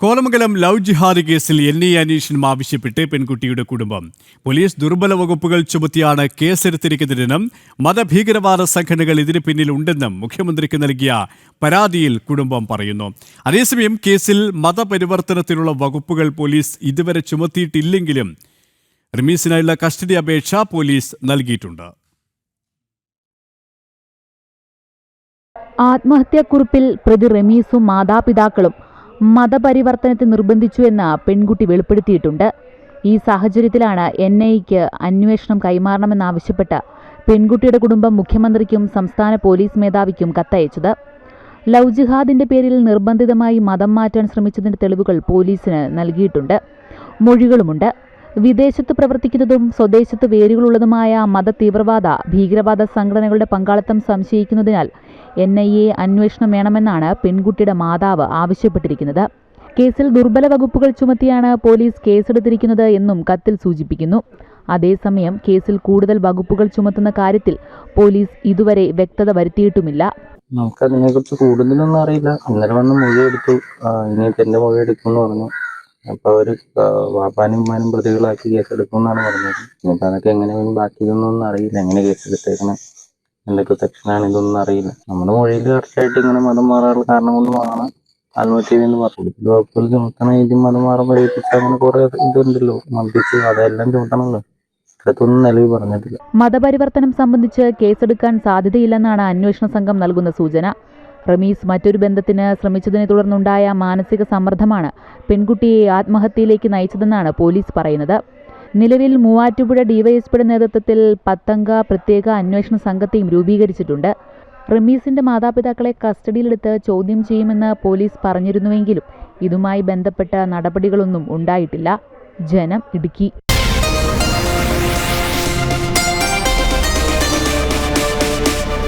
കോലമംഗലം love ജിഹാദ് കേസിൽ N I അന്വേഷണം ആവശ്യപ്പെട്ട് പെൺകുട്ടിയുടെ കുടുംബം. പോലീസ് ദുർബല വകുപ്പുകൾ ചുമത്തിയാണ് കേസെടുത്തിരിക്കുന്നതെന്നും മതഭീകരവാദ സംഘടനകൾ ഇതിന് പിന്നിലുണ്ടെന്നും മുഖ്യമന്ത്രിക്ക് നൽകിയ പരാതിയിൽ കുടുംബം പറയുന്നു. അതേസമയം കേസിൽ മതപരിവർത്തനത്തിനുള്ള വകുപ്പുകൾ പോലീസ് ഇതുവരെ ചുമത്തിയിട്ടില്ലെങ്കിലും റിമീസിനായുള്ള കസ്റ്റഡി അപേക്ഷ പോലീസ് നൽകിയിട്ടുണ്ട്. ആത്മഹത്യാക്കുറിപ്പിൽ പ്രതി റമീസും മാതാപിതാക്കളും മതപരിവർത്തനത്തെ നിർബന്ധിച്ചു എന്ന് പെൺകുട്ടി വെളിപ്പെടുത്തിയിട്ടുണ്ട്. ഈ സാഹചര്യത്തിലാണ് എൻ ഐക്ക് അന്വേഷണം കൈമാറണമെന്നാവശ്യപ്പെട്ട് പെൺകുട്ടിയുടെ കുടുംബം മുഖ്യമന്ത്രിക്കും സംസ്ഥാന പോലീസ് മേധാവിക്കും കത്തയച്ചത്. ലവ് ജിഹാദിന്റെ പേരിൽ നിർബന്ധിതമായി മതം മാറ്റാൻ ശ്രമിച്ചതിന്റെ തെളിവുകൾ പോലീസിന് നൽകിയിട്ടുണ്ട്. മൊഴികളുമുണ്ട്. വിദേശത്ത് പ്രവർത്തിക്കുന്നതും സ്വദേശത്ത് വേരുകളുള്ളതുമായ മത തീവ്രവാദ ഭീകരവാദ സംഘടനകളുടെ പങ്കാളിത്തം സംശയിക്കുന്നതിനാൽ എൻ ഐ എ അന്വേഷണം വേണമെന്നാണ് പെൺകുട്ടിയുടെ മാതാവ് ആവശ്യപ്പെട്ടിരിക്കുന്നത്. കേസിൽ ദുർബല വകുപ്പുകൾ ചുമത്തിയാണ് പോലീസ് കേസെടുത്തിരിക്കുന്നത് എന്നും കത്തിൽ സൂചിപ്പിക്കുന്നു. അതേസമയം കേസിൽ കൂടുതൽ വകുപ്പുകൾ ചുമത്തുന്ന കാര്യത്തിൽ പോലീസ് ഇതുവരെ വ്യക്തത വരുത്തിയിട്ടുമില്ല. നമുക്ക് അതിനെ കുറിച്ച് കൂടുതലൊന്നും അറിയില്ല. അങ്ങനെ വന്ന് മൊഴി എടുത്തു. ആ, ഇനിയിപ്പോ എന്റെ മൊഴി പറഞ്ഞു. അപ്പൊ അവർ വാപ്പാനും ഉമ്മാനും പ്രതികളാക്കി കേസ് എടുക്കുന്നാണ് പറഞ്ഞത്. ഇനിയിപ്പോ അതൊക്കെ എങ്ങനെയാണ് ബാക്കി ഇതൊന്നും അറിയില്ല. എങ്ങനെ കേസ് എടുത്തേക്കണേ എന്തൊക്കെ സെക്ഷനാണ് ഇതൊന്നും അറിയില്ല. നമ്മുടെ മൊഴിയിൽ കറക്റ്റായിട്ട് ഇങ്ങനെ മതം മാറാനുള്ള കാരണം കൊണ്ടുമാണ് ആത്മഹത്യ എന്ന് പറഞ്ഞു വകുപ്പുകൾ ചുമത്തണം ഇതും മതം മാറാൻ പഠിപ്പിച്ച് അങ്ങനെ കുറെ ഇതുണ്ടല്ലോ. മർദ്ദിച്ച് അതെല്ലാം പറഞ്ഞിട്ടില്ല. മതപരിവർത്തനം സംബന്ധിച്ച് കേസെടുക്കാൻ സാധ്യതയില്ലെന്നാണ് അന്വേഷണ സംഘം നൽകുന്ന സൂചന. റമീസ് മറ്റൊരു ബന്ധത്തിന് ശ്രമിച്ചതിനെ തുടർന്നുണ്ടായ മാനസിക സമ്മർദ്ദമാണ് പെൺകുട്ടിയെ ആത്മഹത്യയിലേക്ക് നയിച്ചതെന്നാണ് പോലീസ് പറയുന്നത്. നിലവിൽ മൂവാറ്റുപുഴ ഡിവൈഎസ്പിയുടെ നേതൃത്വത്തിൽ പത്തംഗ പ്രത്യേക അന്വേഷണ സംഘത്തെയും രൂപീകരിച്ചിട്ടുണ്ട്. റമീസിന്റെ മാതാപിതാക്കളെ കസ്റ്റഡിയിലെടുത്ത് ചോദ്യം ചെയ്യുമെന്ന് പോലീസ് പറഞ്ഞിരുന്നുവെങ്കിലും ഇതുമായി ബന്ധപ്പെട്ട നടപടികളൊന്നും ഉണ്ടായിട്ടില്ല. ജനം ഇടുക്കി.